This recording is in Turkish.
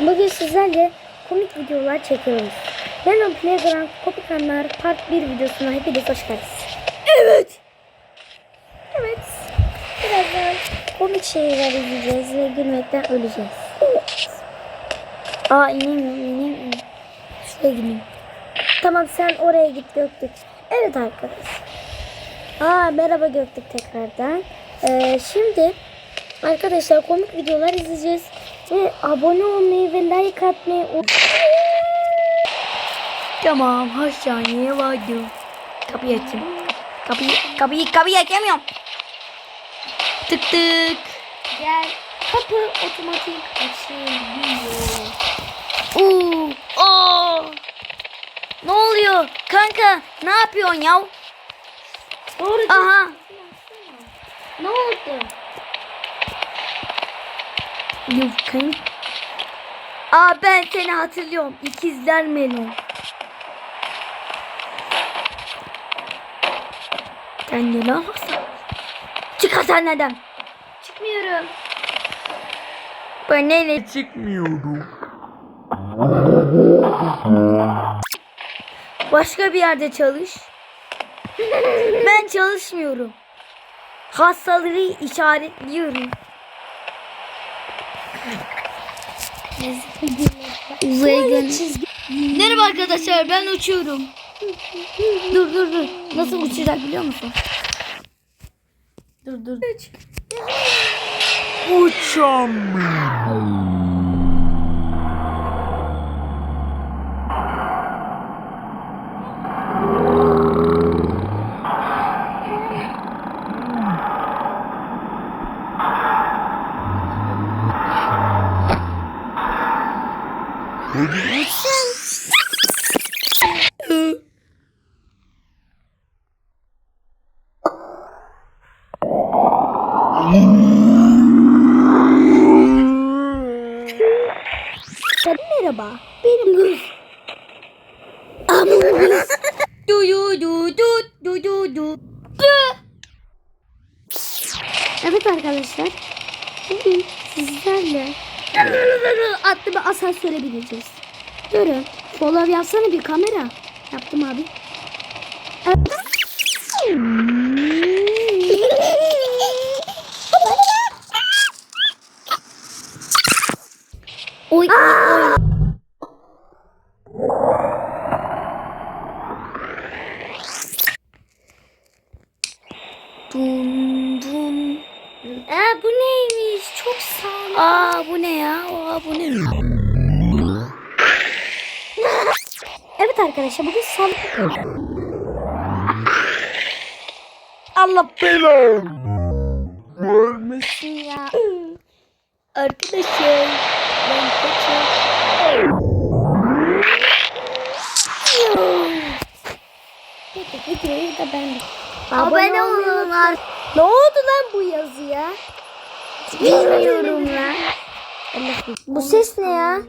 Bugün sizlerle komik videolar çekiyoruz. Venom Playground Kopikanlar Part 1 videosuna hepiniz hoş geldiniz. Evet. Evet. Birazdan komik şeyler izleyeceğiz ve gülmekten öleceğiz. Aa inemiyorum inemiyorum. Şuraya gideyim. Tamam sen oraya git Göktürk. Evet arkadaşlar. Aa merhaba Göktürk tekrardan. Ee, şimdi arkadaşlar komik videolar izleyeceğiz. Ve abone olmayı ve like atmayı unutmayın. Tamam, kaç saniye vardı? Kapıyı açayım. Kapıyı, kapıyı, kapıyı açamıyorum. Tık tık. Gel. Kapı otomatik açılıyor. Oo, oo. Ne oluyor? Kanka, ne yapıyorsun ya? Doğru. Aha. Ne oldu? Kanka. Aa ben seni hatırlıyorum. İkizler Melon. Sen de lan Hasan. Çık hastaneden. Çıkmıyorum. Ben neyle çıkmıyorum. Başka bir yerde çalış. ben çalışmıyorum. Hastalığı işaretliyorum. Uzaya gön- Merhaba arkadaşlar ben uçuyorum. dur dur dur. Nasıl uçacak biliyor musun? Dur dur. Uçamıyorum. Merhaba. Benim kız. Du du du du du du du. Evet arkadaşlar. Bugün sizlerle adlı bir asansöre bineceğiz. Durun. Follow yapsana bir kamera. Yaptım abi. Oy, oy. Dun dun. Aa, bu neymiş? Çok sağlam. Aa bu ne ya? Aa bu ne? Evet arkadaşlar bugün sal... Allah Belam. Ölmesin. ya. arkadaşlar. Ben kaçıyorum. Peki videoyu da ben Abone olun ar- Ne oldu lan bu yazıya? Bilmiyorum lan. Bu ses ne ya?